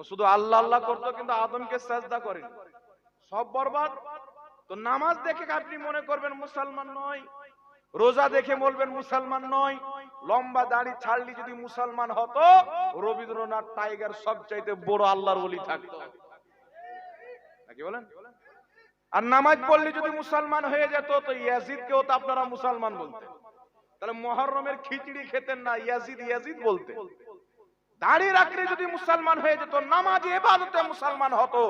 ও শুধু আল্লাহ আল্লাহ করতো, কিন্তু আদমকে সাজদা করে। সব বরবাদ। তো নামাজ দেখে আপনি মনে করবেন মুসলমান নয়। রোজা দেখে বলবেন মুসলমান নয়। লম্বা দাড়ি ছাড়লি যদি মুসলমান হতো, রবীন্দ্রনাথ টাইগার সবচাইতে বড় আল্লাহর বলি থাকতো। নাকি বলেন? আর নামাজ পড়লে যদি মুসলমান হয়ে যেত, তো ইয়াজিদ ইয়াজিদকেও তো আপনারা মুসলমান বলতেন। তাহলে মহরমের খিচড়ি খেতেন না, ইয়াজিদ ইয়াজিদ বলতে দাঁড়িয়ে রাখলে যদি মুসলমান হয়ে যেত, নামাজ, এবাদতে মুসলমান হতো।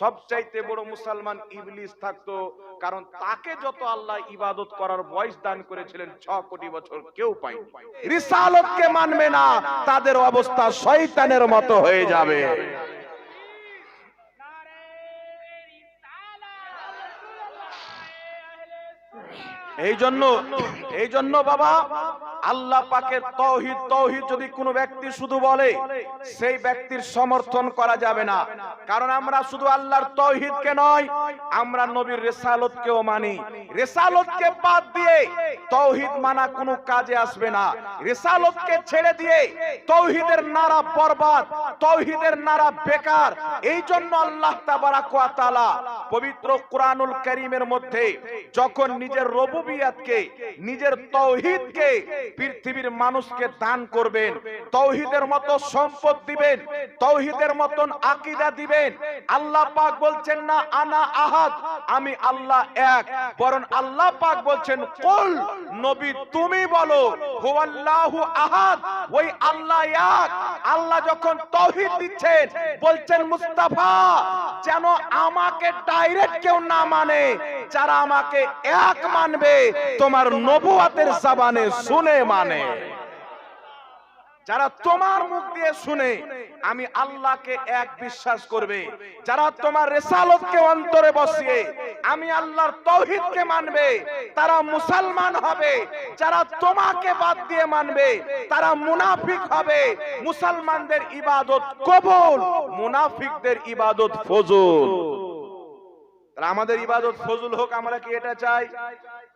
সবচাইতে বড় মুসলমান ইবলিস থাকতো, কারণ তাকে যত আল্লাহ ইবাদত করার বয়স দান করেছিলেন, ছ কোটি বছর কেউ পায়নি। রিসালতকে মানবে না, তাদের অবস্থা শয়তানের মতো হয়ে যাবে। এই জন্য এই জন্য বাবা, আল্লাহ পাকের তৌহিদ তৌহিদ যদি কোনো ব্যক্তি শুধু বলে, সেই ব্যক্তির সমর্থন করা যাবে না। কারণ আমরা শুধু আল্লাহর তৌহিদকে নয়, আমরা নবীর রেসালতকেও মানি। রেসালতকে বাদ দিয়ে তৌহিদ মানা কোনো কাজে আসবে না। রেসালতকে ছেড়ে দিয়ে তৌহিদের নারা বরবাদ তৌহিদের নারা বেকার, এই জন্য আল্লাহ তাবারাক ওয়া তাআলা পবিত্র কোরআনুল কারীমের মধ্যে যখন নিজের রবুবিয়াতকে নিজের তৌহিদকে পৃথিবীর মানুষকে দান করবেন, তৌহিদের মতো সম্পদ দিবেন, তৌহিদের মতন আকীদা দিবেন। আল্লাহ পাক বলছেন, না, আনা আহাদ, আমি আল্লাহ এক। বরং আল্লাহ পাক বলছেন, কুল, নবী তুমি বলো, হুয়াল্লাহু আহাদ, ওই আল্লাহ এক। আল্লাহ যখন তৌহিদ দিচ্ছেন, বলছেন, মুস্তাফা, যেন আমাকে ডাইরেক্ট কেউ না মানে যারা আমাকে এক মানবে তোমার নবুয়াতের জবানে শুনে মানে। যারা তোমার মুখ দিয়ে শুনে, আমি আল্লাহকে এক বিশ্বাস করবে। যারা তোমার রেসালতকে অন্তরে বসিয়ে, আমি আল্লাহর তৌহিদকে মানবে, তারা মুসলমান হবে। যারা তোমাকে বাদ দিয়ে মানবে, তারা মুনাফিক হবে। মুসলমানদের ইবাদত কবুল, মুনাফিকদের ইবাদত ফজল। আমাদের ইবাদত ফজল হোক, আমরা কি এটা চাই?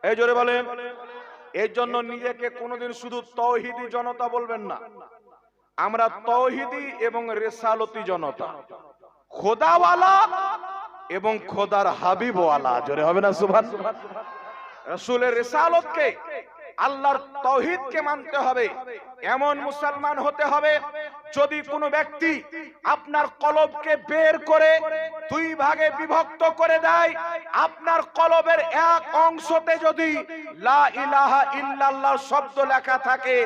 এই জোরে বলেন। এর জন্য নিজেকে কোনোদিন শুধু তৌহিদি জনতা বলবেন না। আমরা তৌহিদি এবং রেসালতি জনতা। খোদাওয়ালা এবং খোদার হাবিবওয়ালা। জোরে হবে না সুভান রসুলের রেসালতকে, আল্লাহর তৌহিদকে মানতে হবে। এমন মুসলমান হতে হবে যদি কোনো ব্যক্তি আপনার কলবকে বের করে দুই ভাগে বিভক্ত করে দেয়, আপনার কলবের এক অংশতে যদি লা ইলাহা ইল্লাল্লাহ শব্দ লেখা থাকে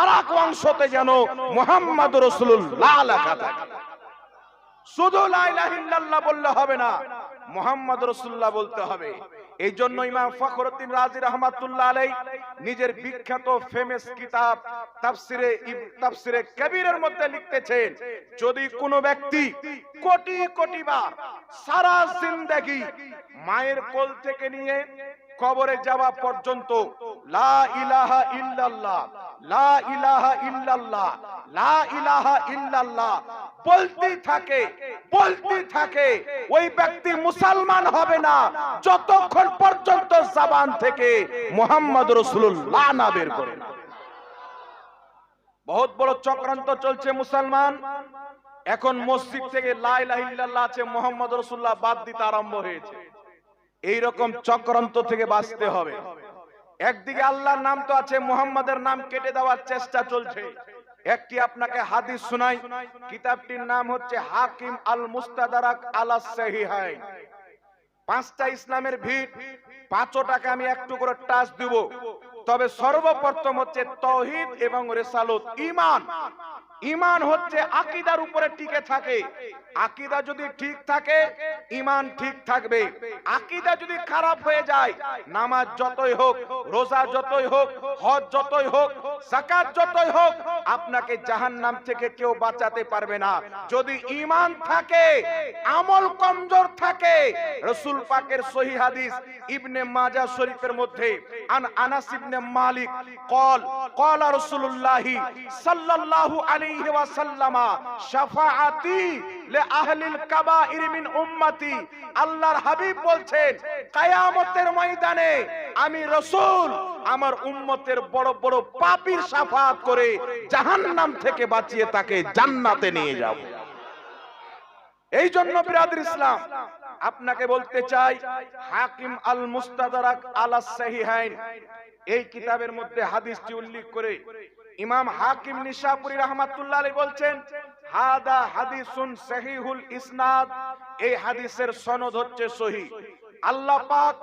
আর এক অংশতে যেন মোহাম্মদ রসুল্লাহ লেখা থাকে। শুধু লা ইলাহা ইল্লাল্লাহ বললে হবে না মোহাম্মদ রসুল্লাহ বলতে হবে। এই জন্য ইমাম ফখরুদ্দিন রাজি রহমাতুল্লাহ আলাই নিজের বিখ্যাত ফেমাস কিতাব তাফসিরে তাফসিরে কবিরের মধ্যে লিখতেছেন, যদি কোনো ব্যক্তি কোটি কোটি বার সারা জিন্দেগি মায়ের কোল থেকে নিয়ে কবরে যাওয়া পর্যন্ত লা ইলাহা ইল্লাল্লাহ, লা ইলাহা ইল্লাল্লাহ, লা ইলাহা ইল্লাল্লাহ বলতেই থাকে বলতেই থাকে, ওই ব্যক্তি মুসলমান হবে না যতক্ষণ পর্যন্ত জবান থেকে মোহাম্মদ রসুল্লাহ না বের করে না। বহুত বড় চক্রান্ত চলছে মুসলমান। এখন মসজিদ থেকে লা ইলাহা ইল্লাল্লাহ আছে, মোহাম্মদ রসুল্লাহ বাদ দিতে আরম্ভ হয়েছে। এই রকম চক্রান্ত থেকে বাঁচতে হবে। একদিকে আল্লাহর নাম তো আছে, মোহাম্মদের নাম কেটে দেওয়ার চেষ্টা চলছে। একটি আপনাকে হাদিস শোনাই, কিতাবটির নাম হচ্ছে হাকিম আল মুস্তাদারাক আলা সহিহাইন পাঁচটা ইসলামের ভিড় পাঁচও টাকা আমি একটু করে টাচ দিব। তবে সর্বপ্রথম হচ্ছে তহিদ এবং রেসালত ইমান ইমান হচ্ছে আকিদার উপরে টিকে থাকে। আকিদা যদি ঠিক থাকে ইমান ঠিক থাকবে। আকিদা যদি খারাপ হয়ে যায়, নামাজ যতই হোক, রোজা যতই হোক, হজ যতই হোক জাকাত যতই হোক, আপনাকে জাহান্নাম থেকে কেউ বাঁচাতে পারবে না। যদি ইমান থাকে, আমল কমজোর থাকে, রসুল পাকের সহি হাদিস ইবনে মাজা শরীফের মধ্যে, আন আনাস ইবনে মালিক কল কল রাসূলুল্লাহি সাল্লাল্লাহু আলাইহি ওয়াসাল্লামা, শাফাআতি লি আহলিল উম্মতি। আল্লাহর হাবিব বলছেন, কিয়ামতের ময়দানে আমি রাসূল আমার উম্মতের বড় বড় পাপীর শাফাআত করে জাহান্নাম থেকে বাঁচিয়ে তাকে জান্নাতে নিয়ে যাব। এই জন্য ইসলাম, আপনাকে বলতে চাই, হাকিম আল মুস্তাদারাক আলা সাহিহাইন এই কিতাবের মধ্যে হাদিসটি উল্লেখ করে ইমাম হাকিম নিশাপুরি রহমাতুল্লাহ আলাইহি বলছেন হাদা হাদিসুন সহিহুল ইসনাদ। এই হাদিসের সনদ হচ্ছে সহি। আল্লাহ পাক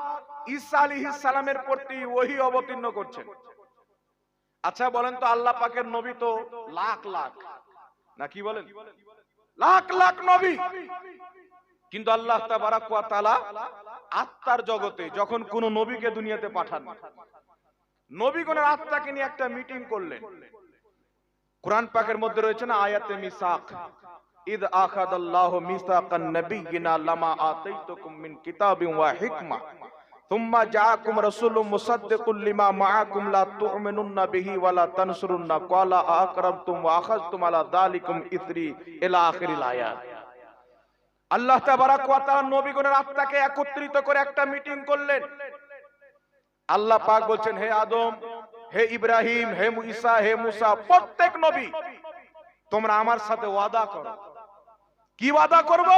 ঈসা আলাইহিস সালামের প্রতি ওহী অবতীর্ণ করছেন। আচ্ছা বলেন তো আল্লাহ পাকের নবী তো লাখ লাখ। না, কি বলেন? লাখ লাখ নবী। কিন্তু আল্লাহ তাআলা আত্মার জগতে যখন কোন নবীকে দুনিয়াতে পাঠান, নবীগণের আত্মাকে নিয়ে একটা মিটিং করলেন। কোরআন পাকের মধ্যে রয়েছে না আয়াতে মিসাক? ইদ আখাদ আল্লাহ মিসাকান নবিয়িনা লামা আতাইতুকুম মিন কিতাবিন ওয়া হিকমা। তুম্মা জাআকুম রাসূলুম মুসাদদিকুল লিমা মাআকুম লা তু'মিনুন্না বিহি ওয়া লা তানসুরুন্না ক্বালা আকরামতুম ওয়া আখাযতুম আলা যালিকুম ইসরি ইলা আখিরিল আয়াত। আল্লাহ তাবারাক ওয়া তাআলা নবীগণের আত্মাকে একত্রিত করে একটা মিটিং করলেন। আল্লাহ পাক বলছেন, হে আদম হে ইব্রাহিম, হে ঈসা, হে মুসা, প্রত্যেক নবী, তোমরা আমার সাথে ওয়াদা করো। কি ওয়াদা করব?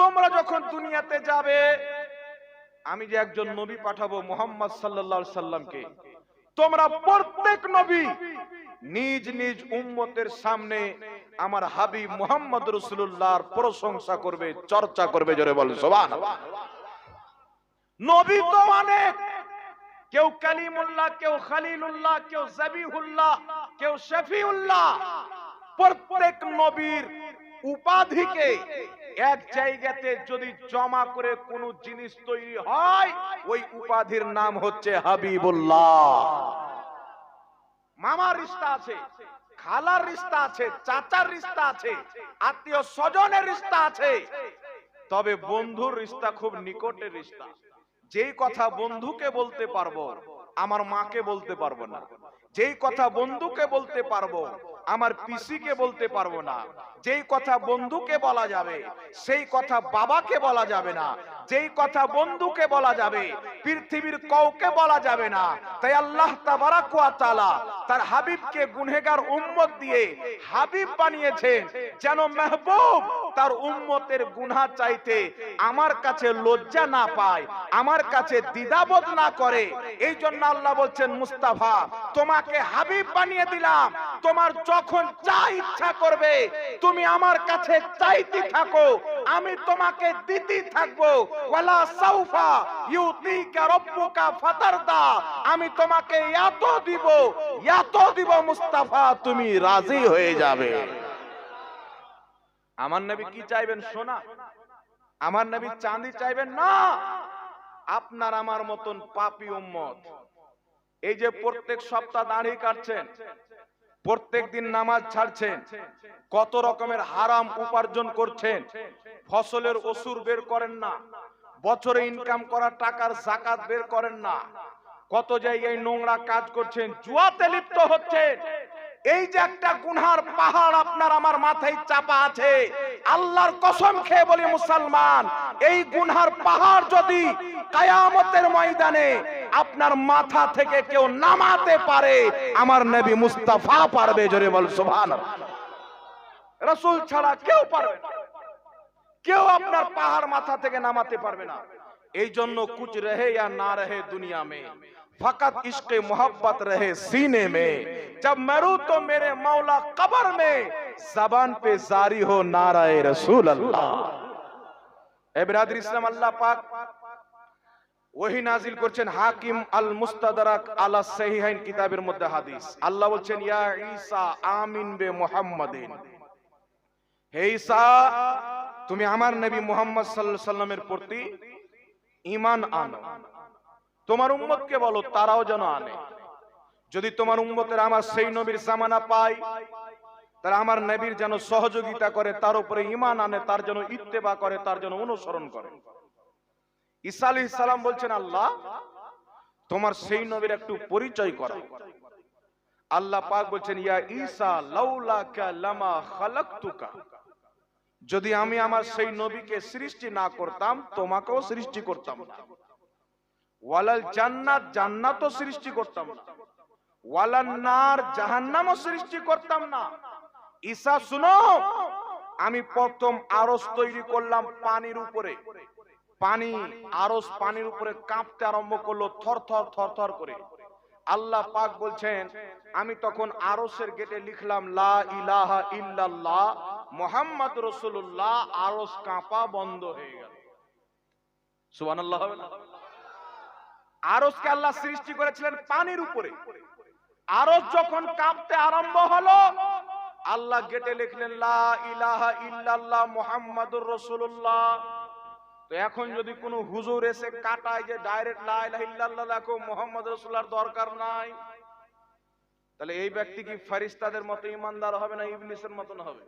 তোমরা যখন দুনিয়াতে যাবে, আমি যে একজন নবী পাঠাবো মোহাম্মদ সাল্লাল্লাহু সাল্লামকে, তোমরা প্রত্যেক নবী নিজ নিজ উম্মতের সামনে আমার হাবিব মোহাম্মদ রসুল্লাহর প্রশংসা করবে, চর্চা করবে, জোরে বলে সোবান নবী তো অনেক কেউ কালিমুল্লাহ, কেউ খালিলুল্লাহ, কেউ জাবিহুল্লাহ, কেউ শফিউল্লাহ। প্রত্যেক নবীর উপাধিকে এক জায়গাতে যদি জমা করে কোন জিনিস তৈরি হয়, ওই উপাধির নাম হচ্ছে হাবিবুল্লাহ। মামার রিস্তা আছে, খালার রিস্তা আছে, চাচার রিস্তা আছে, আত্মীয় স্বজনের রিস্তা আছে। তবে বন্ধুর রিস্তা খুব নিকটের রিস্তা। যেই কথা বন্ধুকে বলতে পারব, আমার মাকে বলতে পারব না। যেই কথা বন্ধুকে বলতে পারব, আমার পিসিকে বলতে পারব না। যেই কথা বন্ধুকে বলা যাবে, সেই কথা বাবাকে বলা যাবে না। যেই কথা বন্ধুকে বলা যাবে, পৃথিবীর কাউকে বলা যাবে না। তাই আল্লাহ তাবারাক তার হাবিবকে গুনহেগার উম্মত দিয়ে হাবিব বানিয়েছেন যেন মেহবুব তার উম্মতের গুনাহ চাইতে আমার কাছে লজ্জা না পায়, আমার কাছে দ্বিধাবোধ না করে। এই জন্য আল্লাহ বলছেন, মুস্তাফা, তোমাকে হাবিব বানিয়ে দিলাম। তোমার যখন যা ইচ্ছা করবে, তুমি আমার কাছে চাইতে থাকো, আমি তোমাকে দিতে থাকব। ওয়ালা সাউফা ইউতিকা রব্বুকা ফাতারদা, আমি তোমাকে এত দিব এত দিব মুস্তাফা, তুমি রাজি হয়ে যাবে। আমার নবী কি চাইবেন সোনা আমার নবী চাঁদি চাইবেন না। আপনার আমার মতন পাপি উম্মত। এই যে প্রত্যেক সপ্তাহ দাঁড়িয়ে কাটছেন প্রত্যেক দিন নামাজ ছাড়ছেন। কত রকমের হারাম উপার্জন করছেন। ফসলের অসুর বের করেন না। বছরে ইনকাম করা টাকার জাকাত বের করেন না। কত জায়গায় নোংরা কাজ করছেন, জুয়াতে লিপ্ত হচ্ছেন। এই যে একটা গুনহার পাহাড় আপনার আমার মাথায় চাপা আছে। আল্লাহর কসম খেয়ে বলি মুসলমান, এই গুনহার পাহাড় যদি কায়ামতের ময়দানে আপনার মাথা থেকে কেউ নামাতে পারে, আমার নবী মুস্তাফা পারবে জোরে বল সুবহান রসুল ছাড়া কেউ পারবে কেউ আপনার পাহাড় মাথা থেকে নামাতে পারবে না। এই জন্য কুচ রহে या না রহে দুনিয়া में फकत इश्क मोहब्बत रहे सीने में जब मरू तो मेरे मौला कब्र में जबान पे जारी हो नाराए रसूल अल्लाह এ বিরাদর ইসলাম আল্লাহ পাক ওহি নাজিল করছেন হাকিম আল মুস্তাদরাক আলা সহিহাইন কিতাবের মধ্যে হাদিস আল্লাহ বলছেন ইয়া ঈসা আমিন বে মুহাম্মাদিন হে ঈসা তুমি আমার নবী মুহাম্মদ সাল্লাল্লাহু আলাইহি সাল্লামের প্রতি ঈমান আনো তোমার উম্মতকে বলো, তারাও যেন আনে। যদি তোমার উম্মতের আমার সেই নবীর জামানা পায়, তারা আমার নবীর যেন সহযোগিতা করে, তার উপরে ঈমান আনে, তার যেন ইত্তেবা করে, তার যেন অনুসরণ করে। ঈসা আলাইহিস সালাম বলছেন, আল্লাহ, তোমার সেই নবীর একটু পরিচয় করো। আল্লাহ পাক বলছেন, ইয়া ঈসা, লাউলাকা লামা খালাকতুকা। যদি আমি আমার সেই নবীকে সৃষ্টি না করতাম, তোমাকেও সৃষ্টি করতাম না। ওয়ালাল জান্নাত জান্নাতও সৃষ্টি করতাম না। ওয়ালান নার জাহান্নামও সৃষ্টি করতাম না। ঈসা, শুনো, আমি প্রথম আরস তৈরি করলাম পানির উপরে। পানি, আরস পানির উপরে কাঁপতে আরম্ভ করল থর থর থর থর করে। আল্লাহ পাক বলছেন, আমি তখন আরসের গেটে লিখলাম, লা ইলাহা ইল্লাল্লাহ মোহাম্মদ রসুল্লাহ আরস কাঁপা বন্ধ হয়ে গেল। সুবহানাল্লাহ আরসকে আল্লাহ সৃষ্টি করেছিলেন পানির উপরে। আরস যখন কাঁপতে আরম্ভ হলো, আল্লাহ গেটে লিখলেন, লা ইলাহা ইল্লাল্লাহ মুহাম্মাদুর রাসূলুল্লাহ। তো এখন যদি কোনো হুজুর এসে কাটায় যে ডাইরেক্ট লা ইলাহা ইল্লাল্লাহ লেখো মুহাম্মদ রাসূলুল্লাহর দরকার নাই। তাহলে এই ব্যক্তি কি ফেরেশতাদের মতো ইমানদার হবে না ইবলিসের মতন হবে?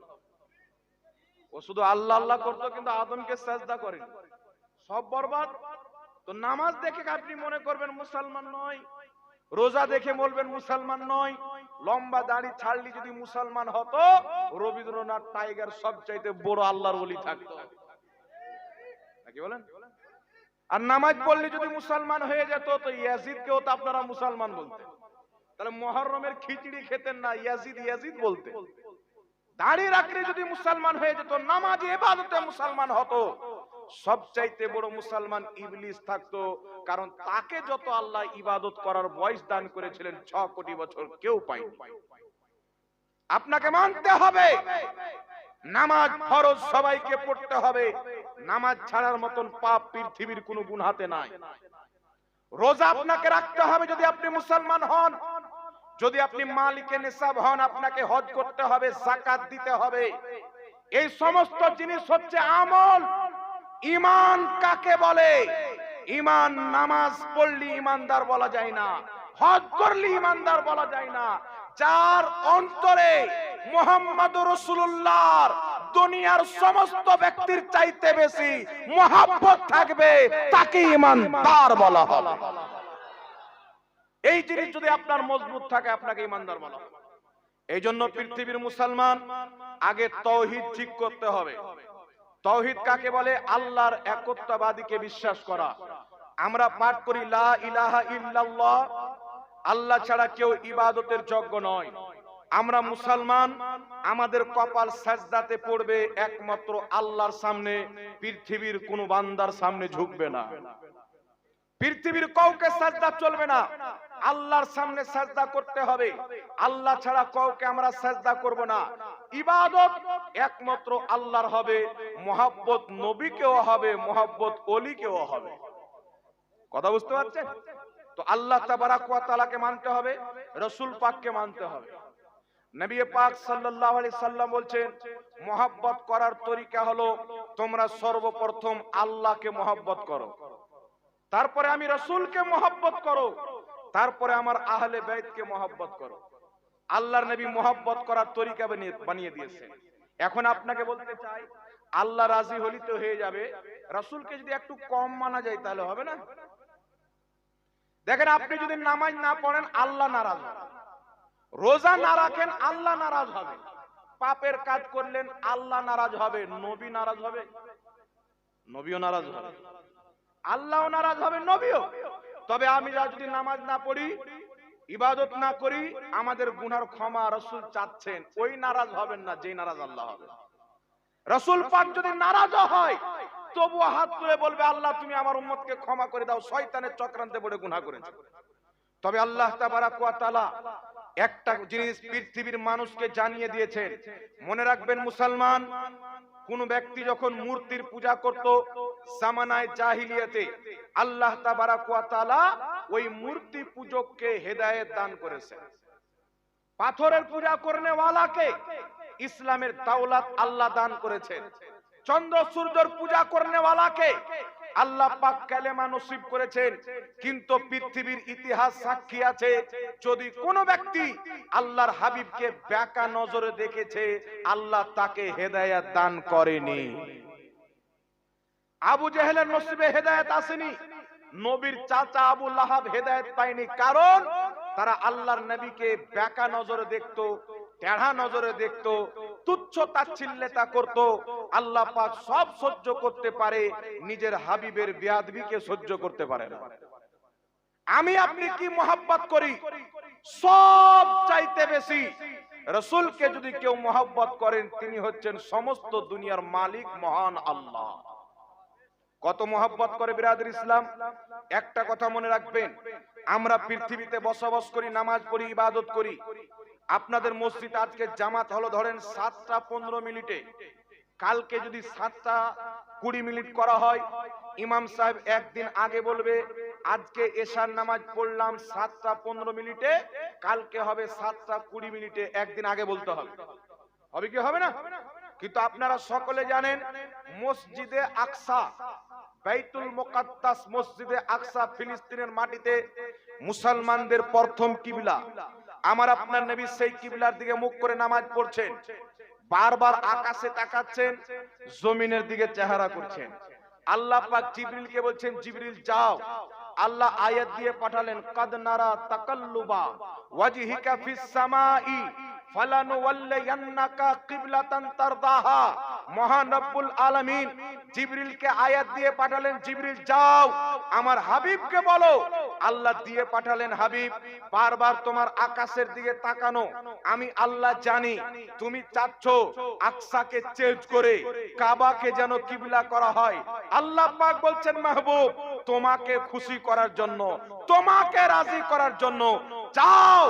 ও শুধু আল্লাহ আল্লাহ করতো, কিন্তু আদমকে সাজদা করেন। সব বরবাদ। তো নামাজ দেখে আপনি মনে করবেন মুসলমান নয়, রোজা দেখে বলবেন মুসলমান নয়, লম্বা দাড়ি ছাড়লি যদি মুসলমান হতো, রবীন্দ্রনাথ টাইগার সবচাইতে বড় আল্লাহর বলি থাকতো। নাকি বলেন? আর নামাজ পড়লে যদি মুসলমান হয়ে যেত, তো ইয়াজিদকেও তো আপনারা মুসলমান বলতেন। তাহলে মহরমের খিচড়ি খেতেন না, ইয়াজিদ ইয়াজিদ বলতে দাড়ি রাখলে যদি মুসলমান হয়ে যেত, নামাজ এবাদতে মুসলমান হতো। সবচাইতে বড় মুসলমান ইবলিস থাকতো, কারণ তাকে যত আল্লাহ ইবাদত করার বয়স দান করেছিলেন, ছ কোটি বছর কেউ পায়নি। আপনাকে মানতে হবে। নামাজ ফরজ সবাইকে পড়তে হবে। নামাজ ছাড়ার মতন পাপ পৃথিবীর কোনো গুণ হাতে নাই। রোজা আপনাকে রাখতে হবে যদি আপনি মুসলমান হন। যদি আপনি মালিকে নিসাব হন, আপনাকে হজ করতে হবে, জাকাত দিতে হবে। এই সমস্ত জিনিস হচ্ছে আমল। ইমান কাকে বলে? ইমান নামাজ পড়লি ইমানদার বলা যায় না, হজ করলি ইমানদার বলা যায় না। যার অন্তরে মোহাম্মদ রসুল্লাহর দুনিয়ার সমস্ত ব্যক্তির চাইতে বেশি মহাব্বত থাকবে, তাকে ইমানদার বলা হবে। এই জিনিস যদি আপনার মজবুত থাকে, আপনাকে ইমানদার বলা হবে। এই জন্য পৃথিবীর মুসলমান আগে তৌহিদ ঠিক করতে হবে। তৌহিদ কাকে বলে? আল্লাহর একত্ববাদীকে বিশ্বাস করা। আমরা পাঠ করি, লা ইলাহা ইল্লাল্লাহ। আল্লাহ ছাড়া কেউ ইবাদতের যোগ্য নয়। আমরা মুসলমান, আমাদের কপাল সাজদাতে পড়বে একমাত্র আল্লাহর সামনে, পৃথিবীর কোন বান্দার সামনে ঝুঁকবে না। পৃথিবীর কাউকে সাজদা চলবে না। আল্লাহর সামনে সাজদা করতে হবে। আল্লাহ ছাড়া কাউকে আমরা সাজদা করব না। ইবাদত একমাত্র আল্লাহর হবে, মোহাব্বত নবীকেও হবে, মোহাব্বত অলিকেও হবে। কথা বুঝতে পারছেন? তো আল্লাহ তাবারাক মানতে হবে, রাসূল পাককে মানতে হবে। পাক বলছেন করার তরিকা হলো তোমরা সর্বপ্রথম আল্লাহকে করো। তারপরে আমি রসুলকে মোহাব্বত করো, তারপরে আমার আহলে বাইতকে মোহাব্বত করো। আল্লাহর নবী মোহাব্বত করার তরিকা বানিয়ে দিয়েছেন এখন আপনাকে বলতে চাই, আল্লাহ রাজি হলি তো হয়ে যাবে। রসুলকে যদি একটু কম মানা যায় তাহলে হবে না? দেখেন, আপনি যদি নামাজ না পড়েন, আল্লাহ নারাজ রোজা না রাখেন, আল্লাহ নারাজ হবে। পাপের কাজ করলেন, আল্লাহ নারাজ হবে। নবী নারাজ হবে। নবীও নারাজ হবে। আল্লাহ নারাজ হবে, নবীও। তবে আমি যদি নামাজ না পড়ি ইবাদত না করি, আমাদের গুনার ক্ষমা রসুল চাচ্ছেন। ওই নারাজ হবেন না যে নারাজ আল্লাহ হবে। রসুল পাক যদি নারাজ হয় তবু হাত তুলে বলবে, আল্লাহ, তুমি আমার উম্মতকে ক্ষমা করে দাও, শয়তানের চক্রান্তে পড়ে গুনাহ করেছে। তবে আল্লাহ তাবারাক একটা জিনিস পৃথিবীর মানুষকে জানিয়ে দিয়েছেন। মনে রাখবেন, মুসলমান, কোন ব্যক্তি যখন মূর্তির পূজা করত সামানায় জাহিলিয়াতে, আল্লাহ তাবারাক ওয়া ওই মূর্তি পূজককে হেদায়েত দান করেছেন। পাথরের পূজা করনে ওয়ালাকে ইসলামের দাওলাত আল্লাহ দান করেছেন। চন্দ্র সূর্যের পূজা করনে ওয়ালাকে আল্লাহ পাক কালেমা নসিব করেছেন। কিন্তু পৃথিবীর ইতিহাস সাক্ষী আছে, যদি কোন ব্যক্তি আল্লাহর হাবিবকে ব্যাকা নজরে দেখেছে, আল্লাহ তাকে হেদায়েত দান করেনি। আবু জেহেলের নসিবে হেদায়েত আসেনি। নবীর চাচা আবু লাহাব হেদায়েত পায়নি। কারণ তারা আল্লাহর নবীকে ব্যাকা নজরে দেখতো টেढ़া নজরে দেখতো, তুচ্ছ তাচ্ছিল্যতা করত। আল্লাহ পাক সব সহ্য করতে পারে, নিজের হাবিবের বেয়াদবিকে সহ্য করতে পারে না। আমি আপনি কি মোহাব্বত করি? সব চাইতে বেশি রসুলকে যদি কেউ মোহাব্বত করেন, তিনি হচ্ছেন সমস্ত দুনিয়ার মালিক মহান আল্লাহ। কত মোহাব্বত করে বিরাদের ইসলাম। একটা কথা মনে রাখবেন, আমরা পৃথিবীতে বসবাস করি, নামাজ পড়ি, ইবাদত করি। আপনাদের মসজিদ আজকে জামাত হলো ধরেন সাতটা পনেরো মিনিটে। কালকে যদি সাতটা কুড়ি মিনিট করা হয়, ইমাম সাহেব একদিন আগে বলবে, আজকে এশার নামাজ পড়লাম সাতটা পনেরো মিনিটে, কালকে হবে সাতটা কুড়ি মিনিটে, একদিন আগে বলতে হবে। হবে কি, হবে না? কিন্তু আপনারা সকলে জানেন, মসজিদে আকসা বাইতুল মোকাদ্দাস মসজিদে আকসা ফিলিস্তিনের মাটিতে মুসলমানদের প্রথম কিবলা। আমার আপনার নবী সেই কিবলার দিকে মুখ করে নামাজ পড়ছেন, বারবার আকাশে তাকাচ্ছেন, জমিনের দিকে চেহারা করছেন। আল্লাহ পাক জিবরিলকে বলছেন, জিবরিল, যাও। আল্লাহ আয়াত দিয়ে পাঠালেন, কাদ নারা তাকাল্লুবা ওয়াজহিকা ফিস সামাই ফালানুওয়াল্লিয়ান্নাকা কিবলাতান তারদাহা। মহান রব্বুল আলামিন জিবরিলকে আয়াত দিয়ে পাঠালেন, জিবরিল, যাও, আমার হাবিবকে বলো। আল্লাহ দিয়ে পাঠালেন, হাবিব, বারবার তোমার আকাশের দিকে তাকানো। আমি আল্লাহ জানি, তুমি চাচ্ছ আকসাকে চেঞ্জ করে কাবাকে যেন কিবলা করা হয়। আল্লাহ পাক বলছেন, মাহবুব, তোমাকে খুশি করার জন্য, তোমাকে রাজি করার জন্য, যাও।